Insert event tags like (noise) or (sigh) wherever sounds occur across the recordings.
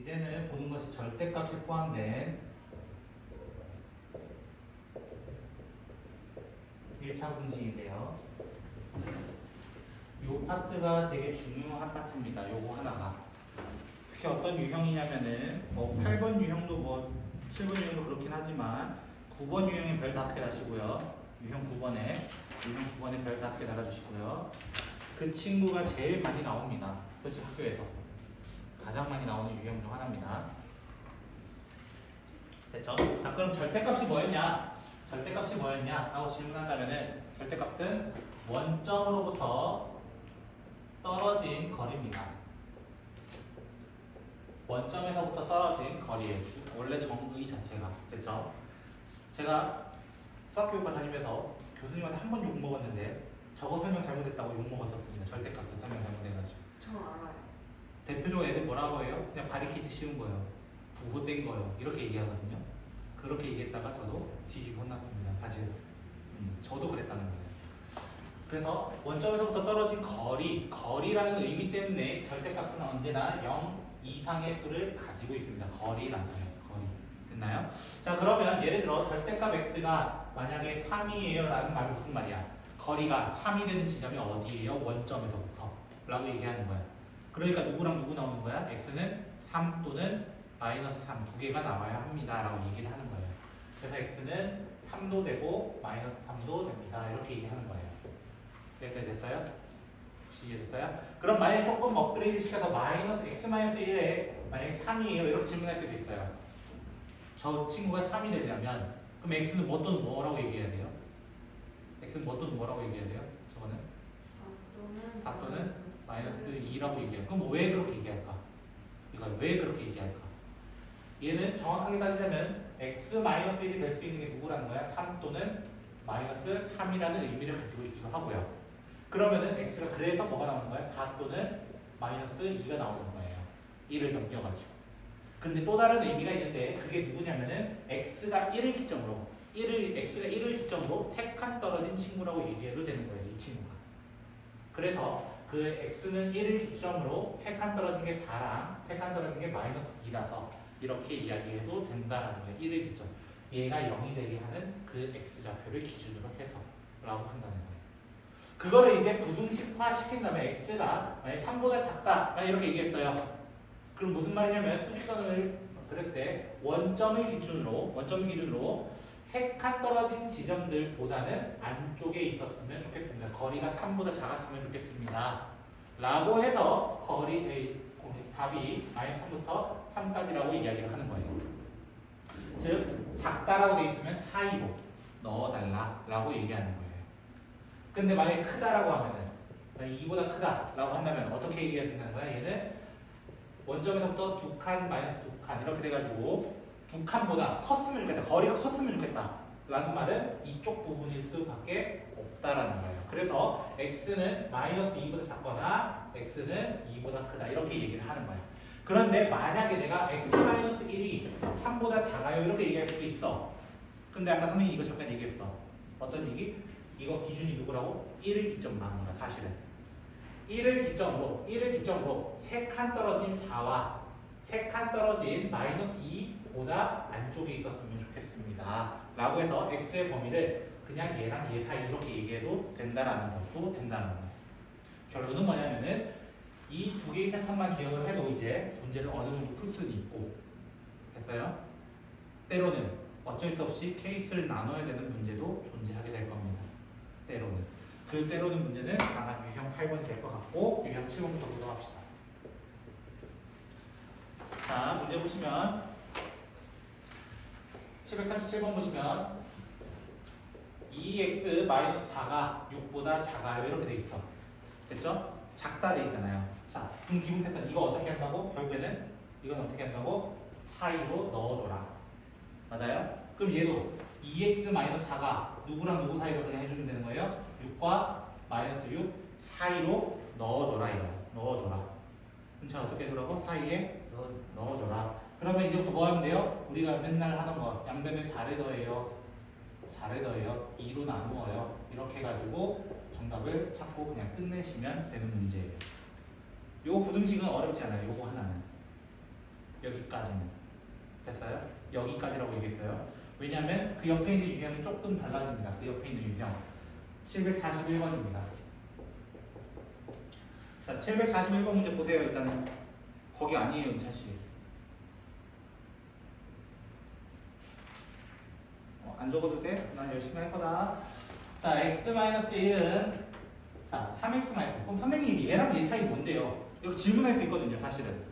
이제는 보는 것이 절대값이 포함된 1차 분식인데요. 이 파트가 되게 중요한 파트입니다. 요거 하나가. 특히 어떤 유형이냐면은 뭐 8번 유형도 뭐 7번 유형도 그렇긴 하지만 9번 유형에 별 다섯 개 다시고요. 유형 9번에 유형 9번에 별 다섯 개 달아주시고요. 그 친구가 제일 많이 나옵니다. 솔직히 학교에서 가장 많이 나오는 유형 중 하나입니다. 됐죠? 자 그럼 절대값이 뭐였냐? 절대값이 뭐였냐? 라고 질문한다면은 절대값은 원점으로부터 떨어진 거리입니다. 원점에서부터 떨어진. 주- 원래 정의 자체가 됐죠? 제가 수학교육과 다니면서 교수님한테 한 번 욕 먹었는데 저거 설명 잘못했다고 욕 먹었었습니다. 절대값은 설명 잘못해가지고. 전 알아요. 대표적으로 애들 뭐라고 해요? 그냥 바리케이트 씌운 거예요. 부호 뗀 거예요. 이렇게 얘기하거든요. 그렇게 얘기했다가 저도 뒤지고 혼났습니다. 사실 음, 저도 그랬다는 거예요. 그래서 원점에서부터 떨어진 거리, 거리라는 의미 때문에 절대값은 언제나 0 이상의 수를 가지고 있습니다. 거리라는 거예요. 거리. 됐나요? 자 그러면 예를 들어 절대값 x가 만약에 3이에요 라는 말은 무슨 말이야? 거리가 3이 되는 지점이 어디예요? 원점에서부터 라고 얘기하는 거야. 그러니까 누구랑 누구 나오는 거야? x는 3 또는 마이너스 3 두 개가 나와야 합니다. 라고 얘기를 하는 거예요. 그래서 x는 3도 되고 마이너스 3도 됩니다. 이렇게 얘기하는 거예요. 여기까지 됐어요? 혹시 이해됐어요? 그럼 만약에 조금 업그레이드 시켜서 마이너스 x 마이너스 1에 만약에 3이에요. 이렇게 질문할 수도 있어요. 저 친구가 3이 되려면 그럼 x는 뭐 또는 뭐라고 얘기해야 돼요? x는 뭐 또는 뭐라고 얘기해야 돼요? 저거는 4 또는 4 또는 마이너스 2라고 얘기해요. 그럼 왜 그렇게 얘기할까? 이거 왜 그렇게 얘기할까? 얘는 정확하게 따지자면 x 마이너스 1이 될 수 있는 게 누구라는 거야? 3 또는 마이너스 3이라는 의미를 가지고 있기도 하고요. 그러면은 x가 그래서 뭐가 나오는 거야? 4 또는 마이너스 2가 나오는 거예요. 1을 넘겨가지고. 근데 또 다른 의미가 있는데 그게 누구냐면은 x가 1을 기점으로 1을 x가 1을 기점으로 3칸 떨어진 친구라고 얘기해도 되는 거예요. 이 친구가. 그래서 그 x는 1을 기점으로 3칸 떨어진 게 4랑 3칸 떨어진 게 마이너스 2라서 이렇게 이야기해도 된다라는 거예요. 1을 기점. 얘가 0이 되게 하는 그 x 좌표를 기준으로 해서 라고 한다는 거예요. 그거를 이제 부등식화 시킨 다음에 x가 만약 3보다 작다 이렇게 얘기했어요. 그럼 무슨 말이냐면 수직선을 그랬을 때 원점을 기준으로 원점을 기준으로 세 칸 떨어진 지점들보다는 안쪽에 있었으면 좋겠습니다. 거리가 3보다 작았으면 좋겠습니다. 라고 해서 거리 에이, 답이 마이너스 3부터 3까지라고 이야기를 하는 거예요. 즉 작다라고 돼 있으면 사이로 넣어달라 라고 얘기하는 거예요. 근데 만약에 크다라고 하면은 만약 2보다 크다라고 한다면 어떻게 얘기해야 된다는 거야? 얘는 원점에서부터 두 칸 마이너스 두 칸 이렇게 돼가지고 두 칸보다 컸으면 좋겠다. 거리가 컸으면 좋겠다. 라는 말은 이쪽 부분일 수밖에 없다라는 거예요. 그래서 x는 마이너스 2보다 작거나 x는 2보다 크다 이렇게 얘기를 하는 거예요. 그런데 만약에 내가 x 마이너스 1이 3보다 작아요 이렇게 얘기할 수도 있어. 근데 아까 선생님이 이거 잠깐 얘기했어. 어떤 얘기? 이거 기준이 누구라고? 1을 기점으로 하는 거야 사실은. 1을 기점으로 1을 기점으로 3칸 떨어진 4와 3칸 떨어진 마이너스 2 보다 안쪽에 있었으면 좋겠습니다. 라고 해서 x의 범위를 그냥 얘랑 얘 사이 이렇게 얘기해도 된다라는 것도 된다는 거예요. 결론은 뭐냐면은 이 두 개의 패턴만 기억을 해도 이제 문제를 어느 정도 풀 수는 있고 됐어요? 때로는 어쩔 수 없이 케이스를 나눠야 되는 문제도 존재하게 될 겁니다. 때로는 그 때로는 문제는 아마 유형 8번이 될 것 같고 유형 7번부터 보도록 합시다. 자 문제 보시면 737번 보시면 2x-4가 6보다 작아요 이렇게 돼 있어 됐죠? 작다 돼 있잖아요 자 그럼 기본 패턴 이거 어떻게 한다고? 결국에는 이건 어떻게 한다고? 사이로 넣어줘라 맞아요? 그럼 얘도 2x-4가 누구랑 누구 사이로 그냥 해주면 되는 거예요? 6과 마이너스 6 사이로 넣어줘라 이거 넣어줘라 그럼 자 어떻게 해주라고? 사이에 넣어, 넣어줘라 그러면 이제부터 뭐 하면 돼요? 우리가 맨날 하는 거 양변에 4를 더해요 4를 더해요 2로 나누어요 이렇게 해가지고 정답을 찾고 그냥 끝내시면 되는 문제예요 요 부등식은 어렵지 않아요 요거 하나는 여기까지는 됐어요? 여기까지라고 얘기했어요. 왜냐하면 그 옆에 있는 유형이 조금 달라집니다. 그 옆에 있는 유형 741번입니다. 자, 741번 문제 보세요. 일단은 거기 아니에요, 은찬 씨. 어, 안 적어도 돼? 난 열심히 할 거다. 자, x-1은 자, 3x 마이너스. 그럼 선생님이 얘랑 얘 차이 뭔데요? 이렇게 질문할 수 있거든요, 사실은.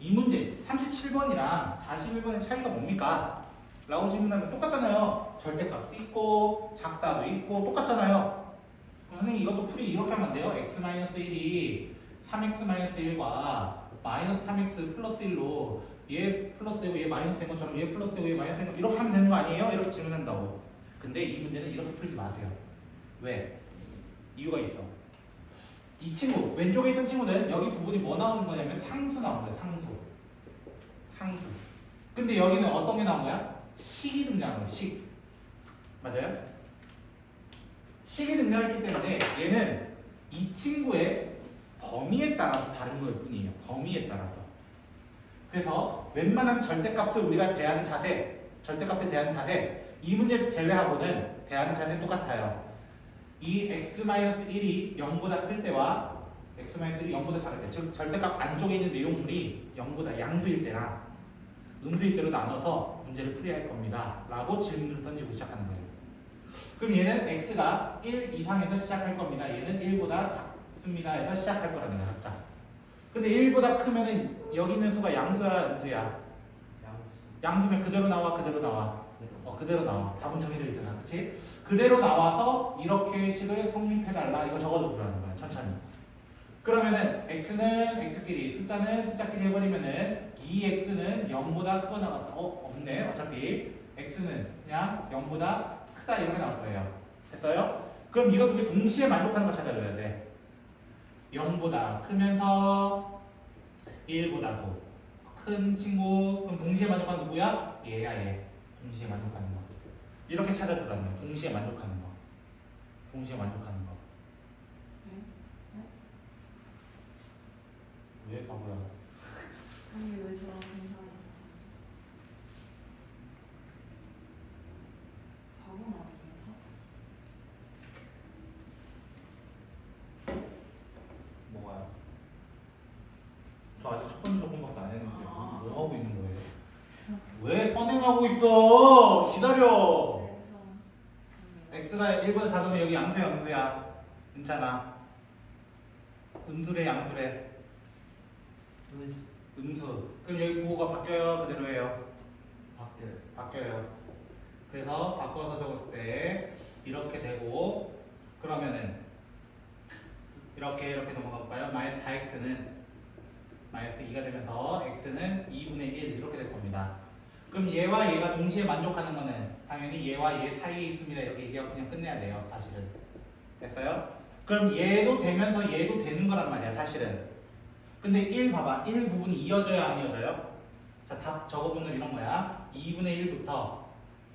이 문제 37번이랑 41번의 차이가 뭡니까? 라고 질문하면 똑같잖아요. 절대값도 있고 작다도 있고 똑같잖아요. 그럼 선생님 이것도 풀이 이렇게 하면 안 돼요. x-1이 3x-1과 마이너스 3x 플러스 1로 얘 플러스고 얘 마이너스인 것처럼 얘 플러스고 얘 마이너스인 것 이렇게 하면 되는 거 아니에요? 이렇게 질문한다고. 근데 이 문제는 이렇게 풀지 마세요. 왜? 이유가 있어. 이 친구 왼쪽에 있던 친구는 여기 부분이 뭐 나오는 거냐면 상수 나온 거야 상수 상수 근데 여기는 어떤 게 나온 거야 식이 등장한 거야 식 맞아요 식이 등장했기 때문에 얘는 이 친구의 범위에 따라서 다른 걸 뿐이에요 범위에 따라서 그래서 웬만한 절대값을 우리가 대하는 자세 절대값을 대하는 자세 이 문제 제외하고는 대하는 자세는 똑같아요 이 x-1이 0보다 클 때와 x-1이 0보다 작을 때, 즉 절대값 안쪽에 있는 내용물이 0보다 양수일 때랑 음수일 때로 나눠서 문제를 풀이할 겁니다. 라고 질문을 던지고 시작하는 거예요. 그럼 얘는 x가 1 이상에서 시작할 겁니다. 얘는 1보다 작습니다. 해서 시작할 거라는 각자. 근데 1보다 크면은 여기 있는 수가 양수야, 음수야? 양수면 그대로 나와, 그대로 나와. 어, 그대로 나와. 답은 정해져 있잖아. 그치? 그대로 나와서 이렇게 식을 성립해달라. 이거 적어도 그러는 거야. 천천히. 그러면은 x는 x끼리, 숫자는 숫자끼리 해버리면은 2x는 0보다 크거나 같다. 어, 없네. 어차피 x는 그냥 0보다 크다 이렇게 나올 거예요. 됐어요? 그럼 이거 두 개 동시에 만족하는 거 찾아줘야 돼. 0보다 크면서 1보다도 큰 친구. 그럼 동시에 만족하는 누구야? 얘야 얘. 동시에 만족하는 거. 이렇게 찾아주라는 거야. 동시에 만족하는 거. 동시에 만족하는 거. 왜 바보야? 아니 왜 저랑 굉장히 사고 아니에요? 뭐가요? 저 아직 첫 번째 조건밖에 안 했는데 아. 뭐 하고 있는 거예요? 왜 선행 하고 있어? 기다려. x가 1보다 작으면 여기 양수야 음수야. 괜찮아. 음수래 양수래. 음수. 그럼 여기 구호가 바뀌어요? 그대로예요? 밖에 바뀌어요. 그래서 바꿔서 적었을 때 이렇게 되고 그러면은 이렇게 이렇게 넘어가 볼까요? 마이너스 4x는 마이너스 2가 되면서 x는 2분의 1 이렇게 될 겁니다. 그럼 얘와 얘가 동시에 만족하는 거는 당연히 얘와 얘 사이에 있습니다. 이렇게 얘기하고 그냥 끝내야 돼요. 사실은. 됐어요? 그럼 얘도 되면서 얘도 되는 거란 말이야. 사실은. 근데 1 봐봐. 1 부분이 이어져요? 안 이어져요? 자, 답 적어보면 이런 거야. 2분의 1부터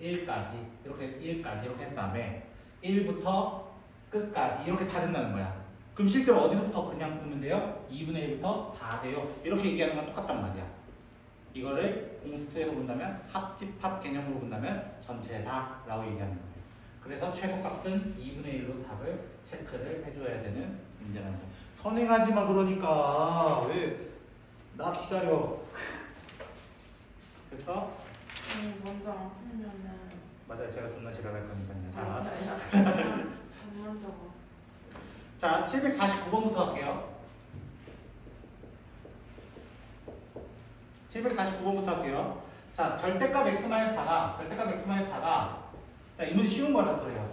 1까지 이렇게 1까지 이렇게 한 다음에 1부터 끝까지 이렇게 다 된다는 거야. 그럼 실제로 어디서부터 그냥 보면 돼요? 2분의 1부터 다 돼요. 이렇게 얘기하는 건 똑같단 말이야. 이거를 공수에서 본다면 합집합 개념으로 본다면 전체 다라고 얘기하는 거예요. 그래서 최소값은 2분의 1로 답을 체크를 해줘야 되는 문제라는 거예요. 선행하지 마 그러니까 왜 나 기다려. 그래서 아니 먼저 안 풀면은 맞아요. 제가 존나 지랄할 거니까요. 자, 자 749번부터 할게요. 749번부터 할게요. 자, 절대값 x-4가 절대값 x-4가 자, 이 문제 쉬운 거라서 그래요.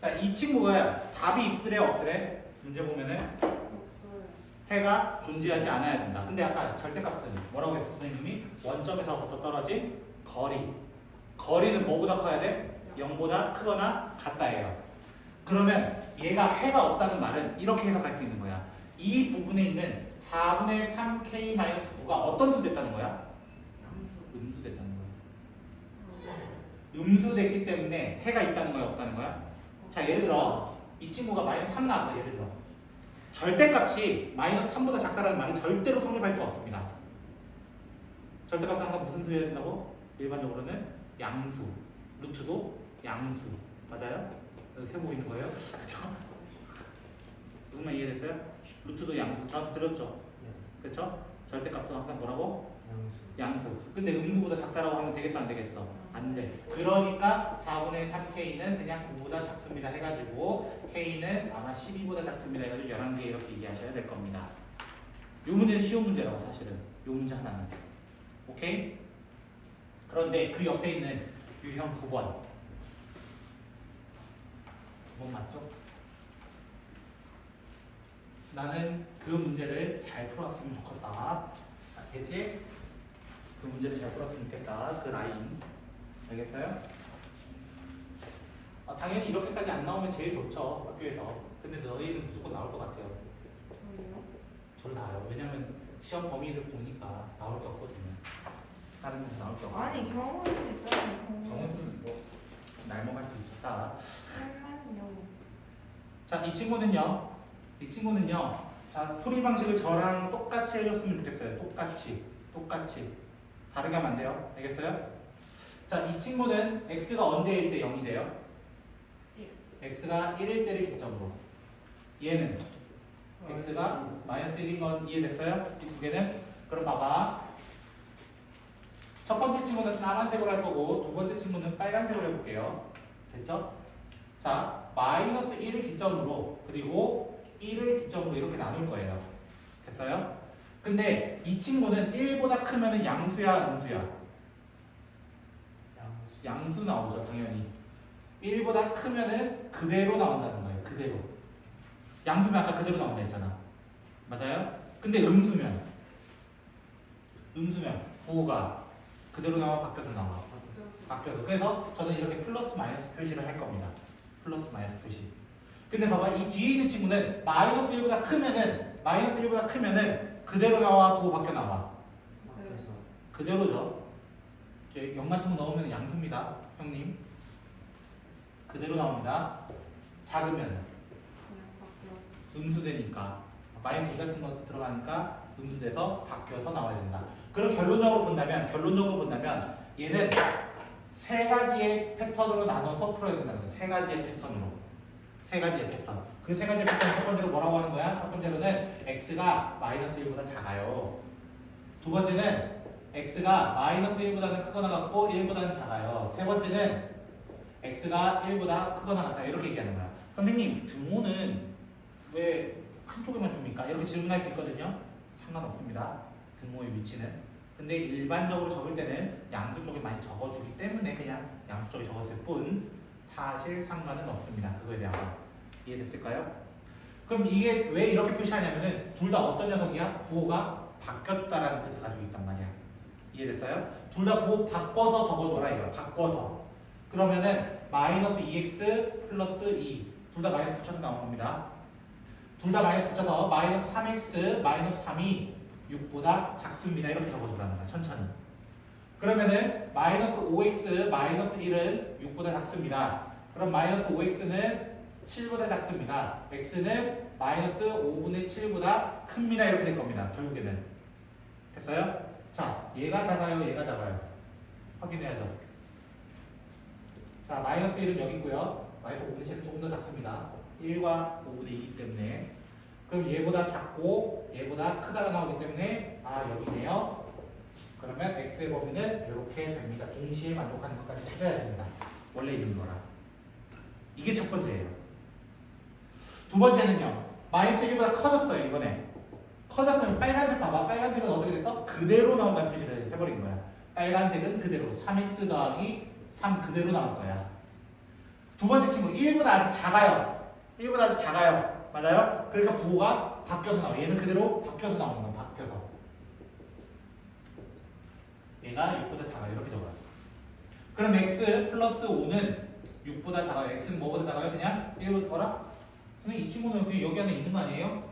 자, 이 친구가 답이 있으래 없으래? 문제 보면은 해가 존재하지 않아야 된다. 근데 아까 절대값은 뭐라고 했어 선생님이? 원점에서부터 떨어진 거리. 거리는 뭐보다 커야 돼? 0보다 크거나 같다예요. 그러면 얘가 해가 없다는 말은 이렇게 해석할 수 있는 거야. 이 부분에 있는 4분의 3k-9가 어떤 수 됐다는 거야? 음수 됐다는 거야. 어, 음수 됐기 때문에 해가 있다는 거야 없다는 거야? 자 예를 들어 이 친구가 마이너스 3 나왔어 예를 들어 절대값이 마이너스 3보다 작다라는 말이 절대로 성립할 수가 없습니다. 절대값은 항상 무슨 수여야 된다고? 일반적으로는 양수, 루트도 양수. 맞아요? 여기 세모 있는 거예요? (laughs) 그쵸? 무슨 말 이해됐어요? 루트도 양수. 다 들었죠? 그쵸? 절대값도 항상 뭐라고? 양수. 근데 음수보다 작다라고 하면 되겠어 안 되겠어? 안 돼. 그러니까 4분의 3k는 그냥 9보다 작습니다 해가지고 k는 아마 12보다 작습니다 해가지고 11개 이렇게 이해하셔야 될 겁니다. 요 문제는 쉬운 문제라고 사실은. 요 문제 하나는. 오케이? 그런데 그 옆에 있는 유형 9번. 9번 맞죠? 나는 그 문제를 잘 풀었으면 좋겠다. 알겠지? 그 문제를 잘 풀었으면 좋겠다. 그 라인. 알겠어요? 아, 당연히 이렇게까지 안 나오면 제일 좋죠. 학교에서. 근데 너희는 무조건 나올 것 같아요. 둘 다요. 왜냐면 시험 범위를 보니까 나올 게 없거든요. 다른 데서 나올 게 없고. 아니 경험할 수 있잖아요. 정원수는 뭐 날먹할 수 설마요. 자, 이 친구는요. 이 친구는요. 자, 풀이 방식을 저랑 똑같이 해줬으면 좋겠어요. 똑같이. 똑같이. 다르게 하면 안 돼요. 알겠어요? 자, 이 친구는 x가 언제일 때 0이 돼요? x가 1일 때를 기점으로. 얘는 x가 마이너스 1인 건 이해됐어요? 이 두 개는? 그럼 봐봐. 첫 번째 친구는 까만색으로 할 거고 두 번째 친구는 빨간색으로 해볼게요. 됐죠? 자, 마이너스 1을 기점으로 그리고 1을 기점으로 이렇게 나눌 거예요. 됐어요? 근데 이 친구는 1보다 크면 양수야, 음수야? 양수 나오죠, 당연히. 1보다 크면은 그대로 나온다는 거예요, 그대로. 양수면 아까 그대로 나온다 했잖아. 맞아요? 근데 음수면, 음수면, 부호가 그대로 나와, 바뀌어서 나와. 바뀌어서. 그래서 저는 이렇게 플러스 마이너스 표시를 할 겁니다. 플러스 마이너스 표시. 근데 봐봐, 이 뒤에 있는 친구는 마이너스 1보다 크면은, 마이너스 1보다 크면은 그대로 나와, 바뀌어 나와. 그대로죠. 이제 연마통 넣으면 양수입니다, 형님. 그대로 나옵니다. 작으면. 음수되니까 마이너스 2 같은 거 들어가니까 음수돼서 바뀌어서 나와야 된다. 그럼 결론적으로 본다면 결론적으로 본다면 얘는 세 가지의 패턴으로 나눠서 풀어야 된다는 거예요. 세 가지의 패턴으로. 세 가지의 패턴. 그 세 가지의 패턴 첫 번째로 뭐라고 하는 거야? 첫 번째로는 x가 마이너스 1보다 작아요. 두 번째는 x가 마이너스 1보다는 크거나 같고 1보다는 작아요. 세 번째는 x가 1보다 크거나 같아요. 이렇게 얘기하는 거야. 선생님, 등호는 왜 한쪽에만 줍니까? 이렇게 질문할 수 있거든요. 상관없습니다. 등호의 위치는. 근데 일반적으로 적을 때는 양수 쪽에 많이 적어주기 때문에 그냥 양수 쪽에 적었을 뿐 사실 상관은 없습니다. 그거에 대한 거. 이해됐을까요? 그럼 이게 왜 이렇게 표시하냐면은 둘 다 어떤 녀석이야? 부호가 바뀌었다라는 뜻을 가지고 있단 말이야. 이해됐어요? 둘 다 부호 바꿔서 적어줘라 이거야. 바꿔서. 그러면은 마이너스 2x 플러스 2. 둘 다 마이너스 붙여서 나온 겁니다. 둘 다 마이너스 붙여서 마이너스 3x 마이너스 3이 6보다 작습니다. 이렇게 적어주라는 거야. 천천히. 그러면은 마이너스 5x 마이너스 1은 6보다 작습니다. 그럼 마이너스 5x는 7보다 작습니다. x는 마이너스 5분의 7보다 큽니다. 이렇게 될 겁니다. 결국에는. 됐어요? 자, 얘가 작아요, 얘가 작아요. 확인해야죠. 자, 마이너스 1은 여기 있고요. 마이너스 5분의 7은 조금 더 작습니다. 1과 5분의 2이기 때문에. 그럼 얘보다 작고 얘보다 크다가 나오기 때문에 아, 여기네요. 그러면 x의 범위는 이렇게 됩니다. 동시에 만족하는 것까지 찾아야 됩니다. 원래 있는 거라. 이게 첫 번째예요. 두 번째는요. 마이너스 1보다 커졌어요, 이번에. 커졌으면 빨간색 봐봐. 빨간색은 어떻게 됐어? 그대로 나온다는 표시를 해버린 거야. 빨간색은 그대로. 3x 더하기 3 그대로 나올 거야. 두 번째 친구 1보다 아직 작아요. 1보다 아직 작아요. 맞아요? 그러니까 부호가 바뀌어서 나와. 얘는 그대로 바뀌어서 나오는 거야. 바뀌어서. 얘가 6보다 작아요. 이렇게 적어요. 그럼 x 플러스 5는 6보다 작아요. x는 뭐보다 작아요? 그냥 1보다 뭐라? 선생님 이 친구는 그냥 여기 안에 있는 거 아니에요?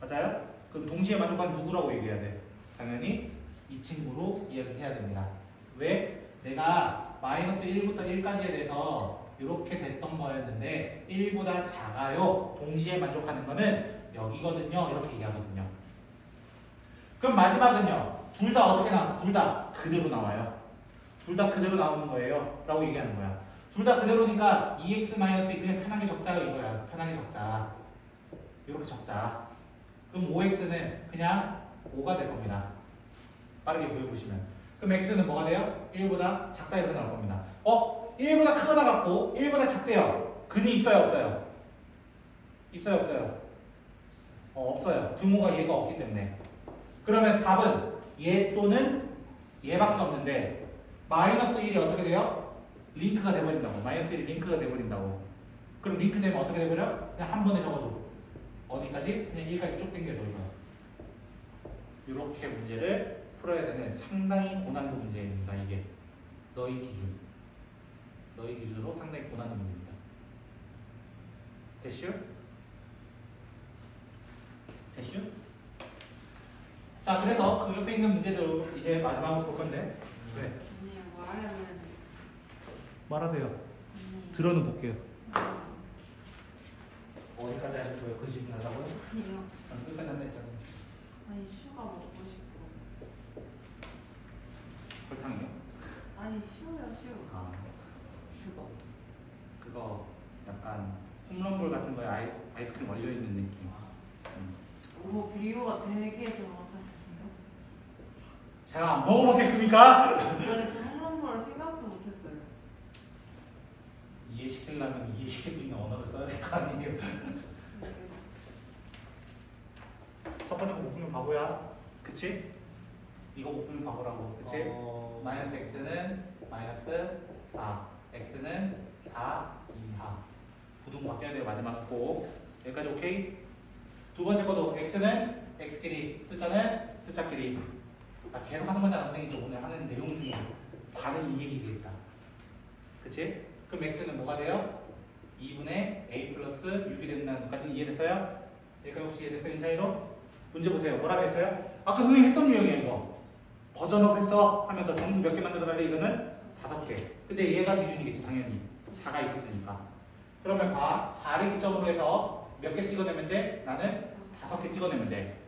맞아요? 그럼 동시에 만족하는 누구라고 얘기해야 돼? 당연히 이 친구로 이야기해야 됩니다. 왜? 내가 마이너스 1부터 1까지에 대해서 이렇게 됐던 거였는데 1보다 작아요. 동시에 만족하는 거는 여기거든요. 이렇게 얘기하거든요. 그럼 마지막은요. 둘 다 어떻게 나왔어? 둘 다 그대로 나와요. 둘 다 그대로 나오는 거예요. 라고 얘기하는 거야. 둘 다 그대로니까 2x 마이너스 그냥 편하게 적자 이거야. 편하게 적자. 이렇게 적자. 그럼 5x는 그냥 5가 될 겁니다. 빠르게 구해보시면. 그럼 x는 뭐가 돼요? 1보다 작다 이렇게 나올 겁니다. 어? 1보다 크거 나갔고 1보다 작대요. 근이 있어요 없어요? 있어요 없어요? 어, 없어요. 등호가 얘가 없기 때문에. 그러면 답은 얘 또는 얘밖에 없는데 마이너스 1이 어떻게 돼요? 링크가 돼버린다고. 마이너스 1이 링크가 돼버린다고. 그럼 링크 되면 어떻게 돼버려? 그냥 한 번에 적어줘. 어디까지? 그냥 1까지 쭉 당겨줘 이거. 이렇게 문제를 풀어야 되는 상당히 고난도 문제입니다. 이게 너희 기준, 너희 기준으로 상당히 고난도 문제입니다. 됐슈? 됐슈? 자, 그래서 그 옆에 있는 문제들 이제 마지막으로 볼 건데. 네. 아니 말하면 말하세요. 아니 들어는 볼게요. 아, 어디까지 하실 거예요? 그 질문 하려고요? 아니요 전 끝까지 한다 했잖아요. 아니 슈가 먹고 싶어 설탕이요? 아니 슈요 슈 아, 슈거. 그거 약간 홈런볼 같은 거에 아이, 아이스크림 얼려 있는 느낌. 음. 오 비유가 되게 정확하시네요 제가 안 먹어봤겠습니까? 원래 저 홈런볼 생각도 못했어요 이해시키려면 이해시킬 수 있는 언어를 써야 될 거 아니에요. 첫 번째 거 못 풀면 바보야. 그치? 이거 못 풀면 바보라고. 그치? 어, 마이너스 x는 마이너스 4, x는 4 이하. 부등 바뀌어야 돼요 마지막 꼭. 여기까지 오케이? 두 번째 거도 x는 x끼리, 숫자는 숫자끼리. 아, 계속 하는 거잖아 선생님이 오늘 하는 내용 중에 반은 이 얘기겠다. 그치? 그럼 x는 뭐가 돼요? 2분의 a 플러스 6이 된다는 것까지 이해됐어요? 여기까지 혹시 이해됐어요? 인차이도? 문제 보세요. 뭐라고 했어요? 아까 선생님이 했던 유형이야 이거. 버전업 했어 하면서 점수 몇 개 만들어 달래 이거는 다섯 개. 근데 얘가 기준이겠지 당연히 4가 있었으니까. 그러면 봐 4를 기점으로 해서 몇 개 찍어내면 돼? 나는 다섯 개 찍어내면 돼.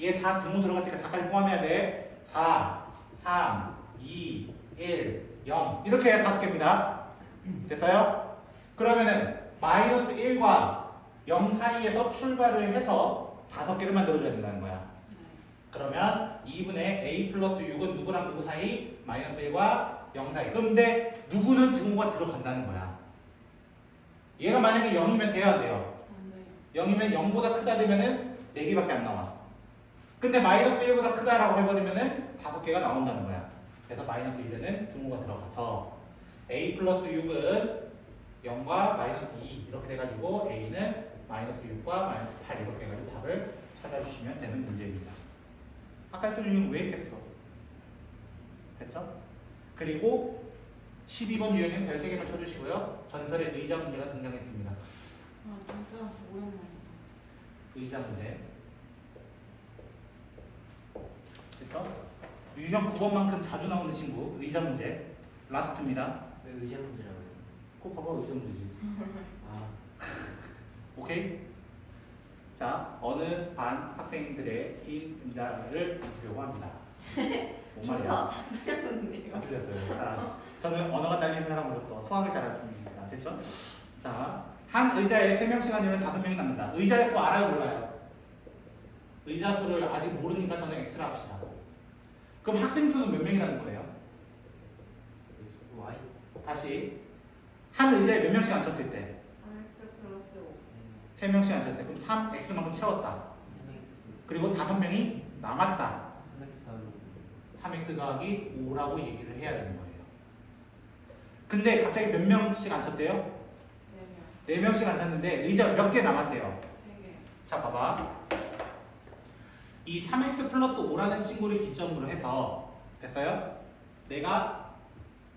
얘 4 등호 들어갔으니까 4까지 포함해야 돼. 4, 3, 2, 1, 0 이렇게 해야 다섯 개입니다. 됐어요? 그러면은 마이너스 1과 0 사이에서 출발을 해서 다섯 개를 만들어줘야 된다는 거야. 그러면 2분의 a 플러스 6은 누구랑 누구 사이? 마이너스 1과 0 사이. 근데 누구는 증후가 들어간다는 거야. 얘가 만약에 0이면 돼야 안 돼요? 안돼 0이면 0보다 크다 되면은 4개밖에 안 나와. 근데 마이너스 1보다 크다라고 해버리면은 5개가 나온다는 거야. 그래서 마이너스 1에는 등호가 들어가서 a 플러스 6은 0과 마이너스 2 이렇게 돼가지고 a는 마이너스 6과 마이너스 8 이렇게 해가지고 답을 찾아주시면 되는 문제입니다. 아까 했던 유형 왜 했겠어? 됐죠? 그리고 12번 유형은 별 3개만 쳐주시고요. 전설의 의자 문제가 등장했습니다. 아 진짜 오랜만에 의자 문제. 됐죠? 유형 9번만큼 자주 나오는 친구 의자 문제 라스트입니다. 왜 의자 문제라고요? 꼭 봐봐 의자 문제지. (laughs) 아, 오케이? 자 어느 반 학생들의 긴 의자를 보려고 합니다. (laughs) 뭔 말이야? 조사 다 틀렸는데요 다 틀렸어요. 자, 저는 언어가 딸리는 사람으로서 수학을 잘합니다. 됐죠? 자, 한 의자에 3명씩 앉으면 5명이 남는다. 의자 수 알아요, 몰라요? 의자 수를 아직 모르니까 저는 X를 합시다. 그럼 학생 수는 몇 명이라는 거예요? Y, 다시. 한 의자에 몇 명씩 앉혔을 때? RX 플러스 5 3명씩 앉혔을 때. 그럼 3X만큼 채웠다. 3X, 그리고 5명이 남았다. 3X 더하기 3x 더하기 5라고 얘기를 해야 되는 거예요. 근데 갑자기 몇 명씩 앉혔대요? 4명 4명씩 앉았는데 의자 몇개 남았대요? 3개 자, 봐봐. 이 3x 플러스 5라는 친구를 기점으로 해서 됐어요? 내가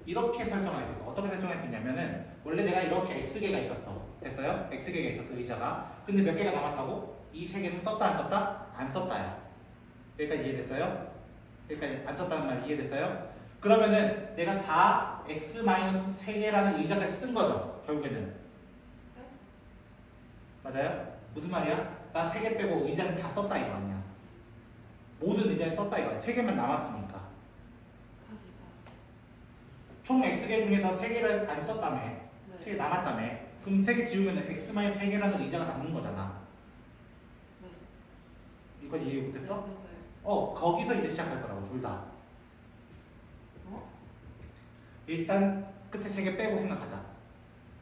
이렇게 설정할 수 있어. 어떻게 설정할 수 있냐면은 원래 내가 이렇게 x개가 있었어. 됐어요? x개가 있었어, 의자가. 근데 몇 개가 남았다고? 이 세 개는 썼다, 안 썼다? 안 썼다야. 여기까지 이해됐어요? 여기까지 안 썼다는 말 이해됐어요? 그러면은 내가 4x-3개라는 의자까지 쓴 거죠. 결국에는. 맞아요? 무슨 말이야? 나 3개 빼고 의자는 다 썼다 이거 아니야. 의자에 썼다 이거야. 3개만 남았으니까. 다시 다시. 총 x개 중에서 3개를 안 썼다며. 네. 3개 남았다며. 그럼 3개 지우면 x-3개라는 의자가 남는 거잖아. 네. 이거 이해 못했어? 네, 됐어요. 어, 거기서 이제 시작할 거라고, 둘 다. 어? 일단 끝에 3개 빼고 생각하자.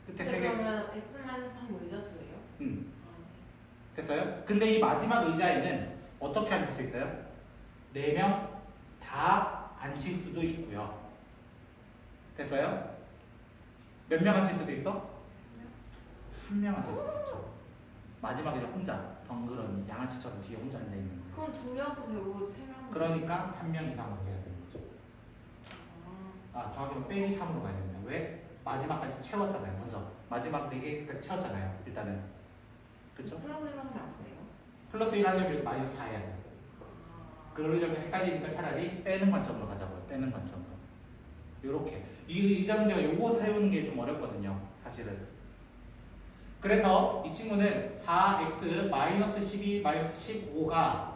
끝에 근데 3개. 그러면 x-3 의자수예요? 음, 아, 됐어요? 근데 이 마지막 의자에는 어떻게 앉을 수 있어요? 4명 다 앉힐 수도 있고요. 됐어요? 몇 명 앉힐 수도 있어? 한 명 앉을 수도 있죠. 마지막에 혼자 덩그러니 양아치처럼 뒤에 혼자 앉아 있는 거예요. 그럼 두 명도 되고 세 그러니까 한 명 이상으로 해야 되는 거죠. 아, 아, 정확히는 빼기 3으로 가야 됩니다. 왜? 마지막까지 채웠잖아요. 먼저 마지막 4개까지 채웠잖아요. 일단은 그쵸? 플러스 1하면 안 돼요? 플러스 1 하려면 여기 마이너스 4 해야 돼요. 아, 그러려면 헷갈리니까 차라리 빼는 관점으로 가자고요. 빼는 관점으로. 요렇게. 이 의자 문제가 요거 세우는 게 좀 어렵거든요. 사실은. 그래서 이 친구는 4x 마이너스 12 마이너스 15가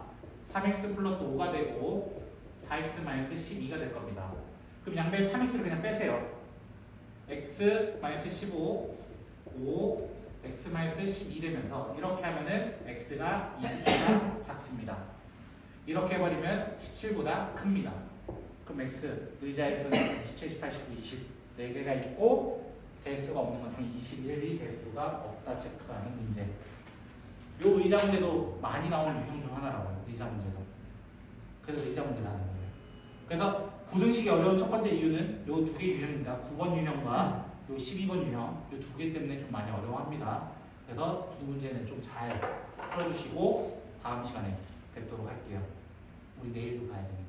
3x 플러스 5가 되고 4x 마이너스 12가 될 겁니다. 그럼 양변 3x를 그냥 빼세요. x 마이너스 15, 5, x 마이너스 12 되면서 이렇게 하면은 x가 20보다 작습니다. 이렇게 해버리면 17보다 큽니다. 그럼 x 의자의 수는 17, 18, 19, 20 4개가 있고 대수가 없는 건 당연히 21이 대수가 없다 체크하는 문제. 요 의자 문제도 많이 나오는 유형 중 하나라고 요. 의자 문제도. 그래서 의자 문제를 하는 거예요. 그래서 부등식이 어려운 첫 번째 이유는 요 두개 유형입니다. 9번 유형과 요 12번 유형 요 두 개 때문에 좀 많이 어려워합니다. 그래서 두 문제는 좀 잘 풀어주시고 다음 시간에 뵙도록 할게요. 우리 내일도 가야 되니까.